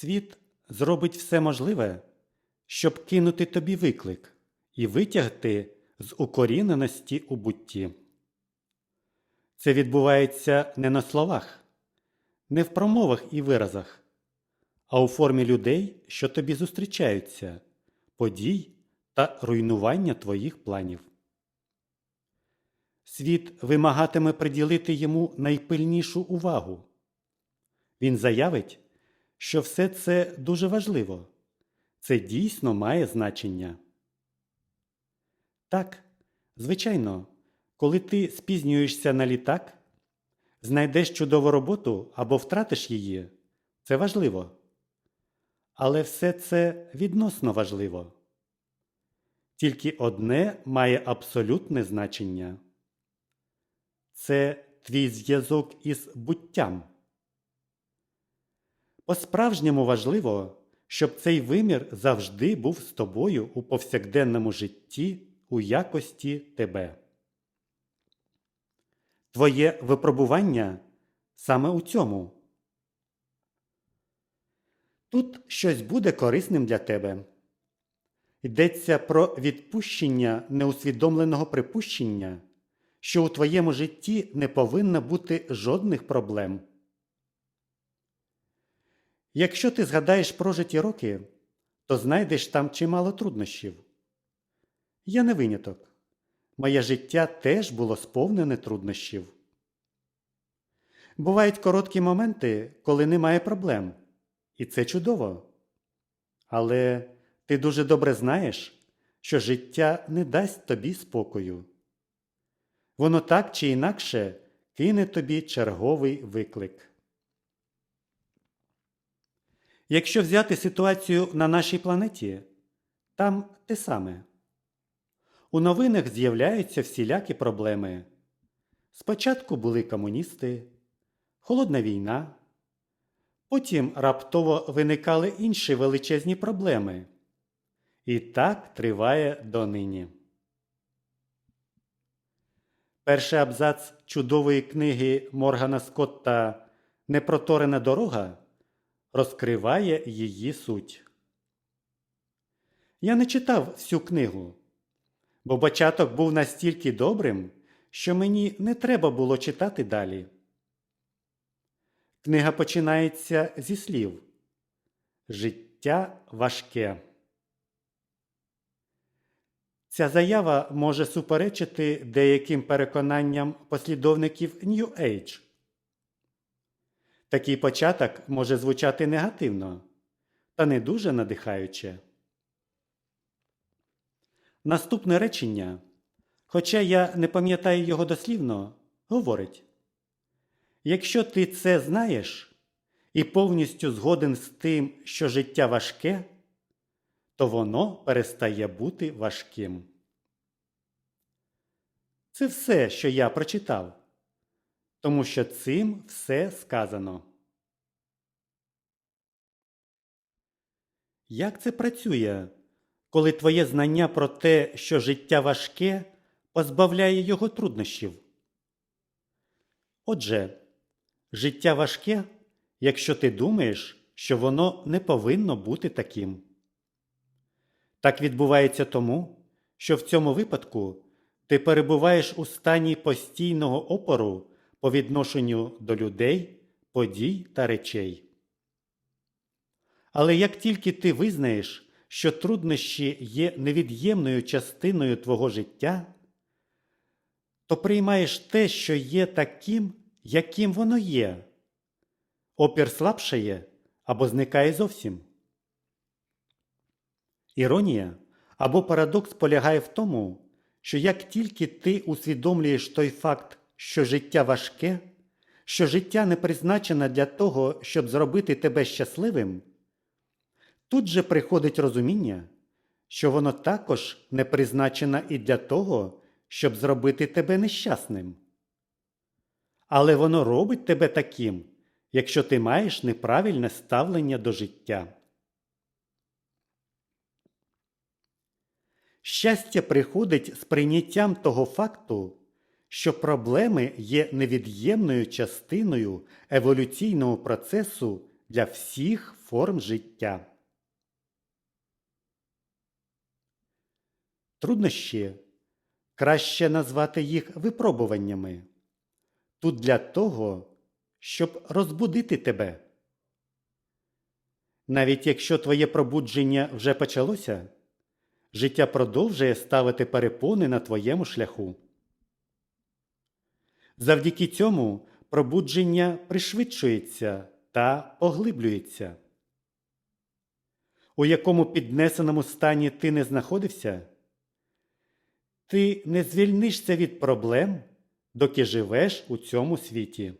Світ зробить все можливе, щоб кинути тобі виклик і витягти з укоріненості у бутті. Це відбувається не на словах, не в промовах і виразах, а у формі людей, що тобі зустрічаються, подій та руйнування твоїх планів. Світ вимагатиме приділити йому найпильнішу увагу. Він заявить, що все це дуже важливо, це дійсно має значення. Так, звичайно, коли ти спізнюєшся на літак, знайдеш чудову роботу або втратиш її, це важливо. Але все це відносно важливо. Тільки одне має абсолютне значення це твій зв'язок із буттям. По-справжньому важливо, щоб цей вимір завжди був з тобою у повсякденному житті у якості тебе. Твоє випробування саме у цьому. Тут щось буде корисним для тебе. Йдеться про відпущення неусвідомленого припущення, що у твоєму житті не повинно бути жодних проблем. Якщо ти згадаєш прожиті роки, то знайдеш там чимало труднощів. Я не виняток. Моє життя теж було сповнене труднощів. Бувають короткі моменти, коли немає проблем, і це чудово. Але ти дуже добре знаєш, що життя не дасть тобі спокою. Воно так чи інакше кине тобі черговий виклик. Якщо взяти ситуацію на нашій планеті, там те саме. У новинах з'являються всілякі проблеми. Спочатку були комуністи, холодна війна, потім раптово виникали інші величезні проблеми. І так триває донині. Перший абзац чудової книги Моргана Скотта Непроторена дорога розкриває її суть. Я не читав всю книгу, бо початок був настільки добрим, що мені не треба було читати далі. Книга починається зі слів Життя важке. Ця заява може суперечити деяким переконанням послідовників New Age. Такий початок може звучати негативно та не дуже надихаюче. Наступне речення, хоча я не пам'ятаю його дослівно, говорить Якщо ти це знаєш і повністю згоден з тим, що життя важке, то воно перестає бути важким. Це все, що я прочитав, тому що цим все сказано. Як це працює, коли твоє знання про те, що життя важке, позбавляє його труднощів? Отже, життя важке, якщо ти думаєш, що воно не повинно бути таким. Так відбувається тому, що в цьому випадку ти перебуваєш у стані постійного опору по відношенню до людей, подій та речей. Але як тільки ти визнаєш, що труднощі є невід'ємною частиною твого життя, то приймаєш те, що є таким, яким воно є, опір слабшає або зникає зовсім. Іронія або парадокс полягає в тому, що як тільки ти усвідомлюєш той факт, що життя важке, що життя не призначене для того, щоб зробити тебе щасливим, тут же приходить розуміння, що воно також не призначене і для того, щоб зробити тебе нещасним. Але воно робить тебе таким, якщо ти маєш неправильне ставлення до життя. Щастя приходить з прийняттям того факту, що проблеми є невід'ємною частиною еволюційного процесу для всіх форм життя. Труднощі краще назвати їх випробуваннями. Тут для того, щоб розбудити тебе. Навіть якщо твоє пробудження вже почалося, життя продовжує ставити перепони на твоєму шляху. Завдяки цьому пробудження пришвидшується та поглиблюється. У якому піднесеному стані ти не знаходився, ти не звільнишся від проблем, доки живеш у цьому світі.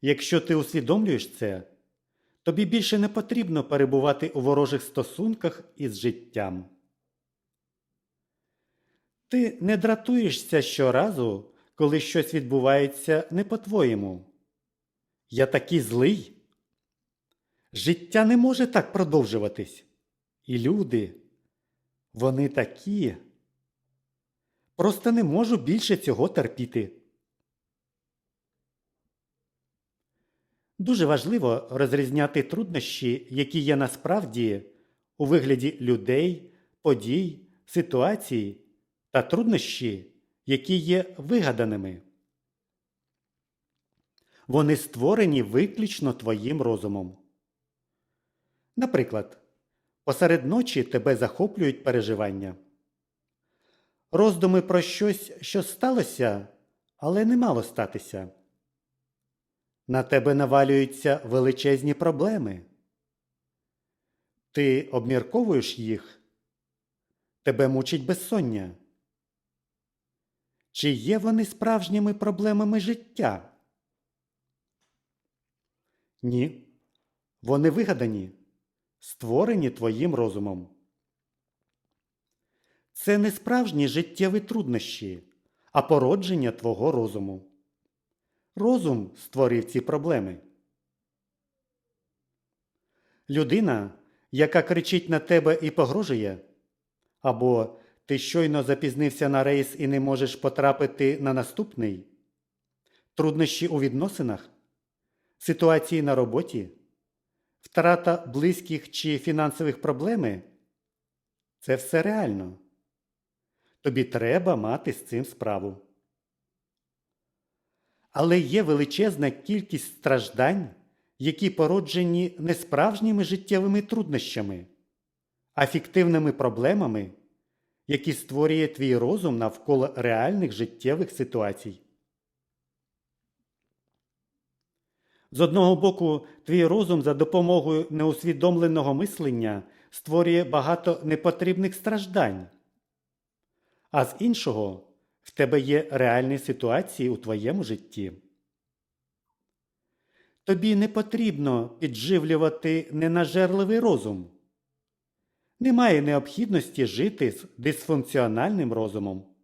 Якщо ти усвідомлюєш це, тобі більше не потрібно перебувати у ворожих стосунках із життям. Ти не дратуєшся щоразу, коли щось відбувається не по-твоєму. Я такий злий. Життя не може так продовжуватись. І люди, вони такі. Просто не можу більше цього терпіти. Дуже важливо розрізняти труднощі, які є насправді у вигляді людей, подій, ситуацій та труднощі, які є вигаданими. Вони створені виключно твоїм розумом. Наприклад, посеред ночі тебе захоплюють переживання. Роздуми про щось, що сталося, але не мало статися. На тебе навалюються величезні проблеми. Ти обмірковуєш їх, тебе мучить безсоння. Чи є вони справжніми проблемами життя? Ні. Вони вигадані, створені твоїм розумом. Це не справжні життєві труднощі, а породження твого розуму. Розум створив ці проблеми. Людина, яка кричить на тебе і погрожує, або ти щойно запізнився на рейс і не можеш потрапити на наступний, труднощі у відносинах, ситуації на роботі, втрата близьких чи фінансових проблеми це все реально. Тобі треба мати з цим справу. Але є величезна кількість страждань, які породжені не справжніми життєвими труднощами, а фіктивними проблемами, які створює твій розум навколо реальних життєвих ситуацій. З одного боку, твій розум за допомогою неусвідомленого мислення створює багато непотрібних страждань, а з іншого в тебе є реальні ситуації у твоєму житті. Тобі не потрібно підживлювати ненажерливий розум. Немає необхідності жити з дисфункціональним розумом.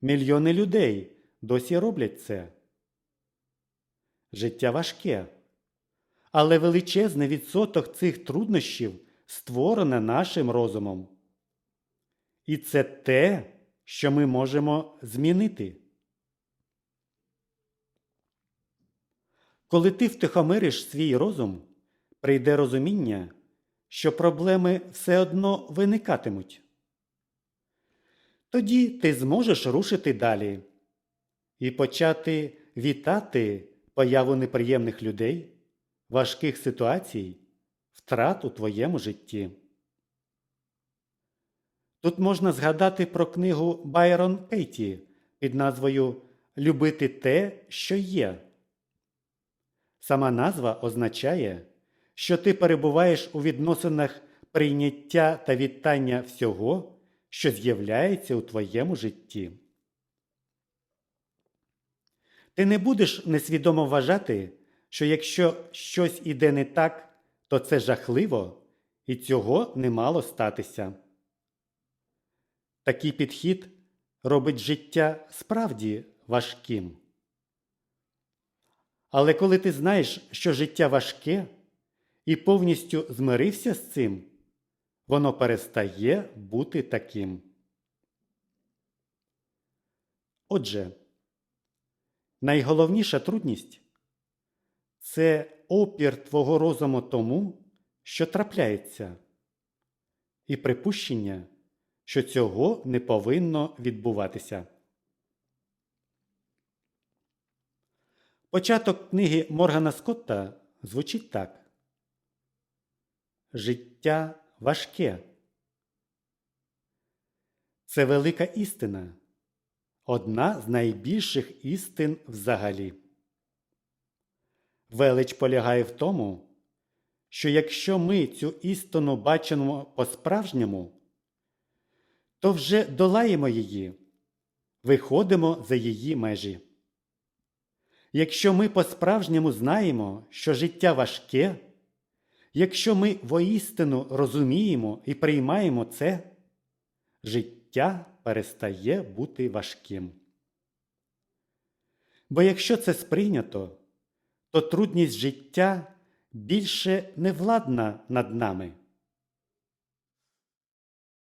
Мільйони людей досі роблять це. Життя важке, але величезний відсоток цих труднощів створене нашим розумом. І це те, що ми можемо змінити. Коли ти втихомириш свій розум, прийде розуміння, що проблеми все одно виникатимуть. Тоді ти зможеш рушити далі і почати вітати появу неприємних людей, важких ситуацій, втрат у твоєму житті. Тут можна згадати про книгу Байрон Кейті під назвою Любити те, що є. Сама назва означає, що ти перебуваєш у відносинах прийняття та вітання всього, що з'являється у твоєму житті. Ти не будеш несвідомо вважати, що якщо щось іде не так, то це жахливо і цього не мало статися. Такий підхід робить життя справді важким. Але коли ти знаєш, що життя важке і повністю змирився з цим, воно перестає бути таким. Отже, найголовніша трудність це опір твого розуму тому, що трапляється, і припущення, що цього не повинно відбуватися. Початок книги Моргана Скотта звучить так: Життя важке. Це велика істина, одна з найбільших істин взагалі. Велич полягає в тому, що якщо ми цю істину бачимо по-справжньому, то вже долаємо її, виходимо за її межі. Якщо ми по-справжньому знаємо, що життя важке, якщо ми воістину розуміємо і приймаємо це, життя перестає бути важким. Бо якщо це сприйнято, то трудність життя більше не владна над нами.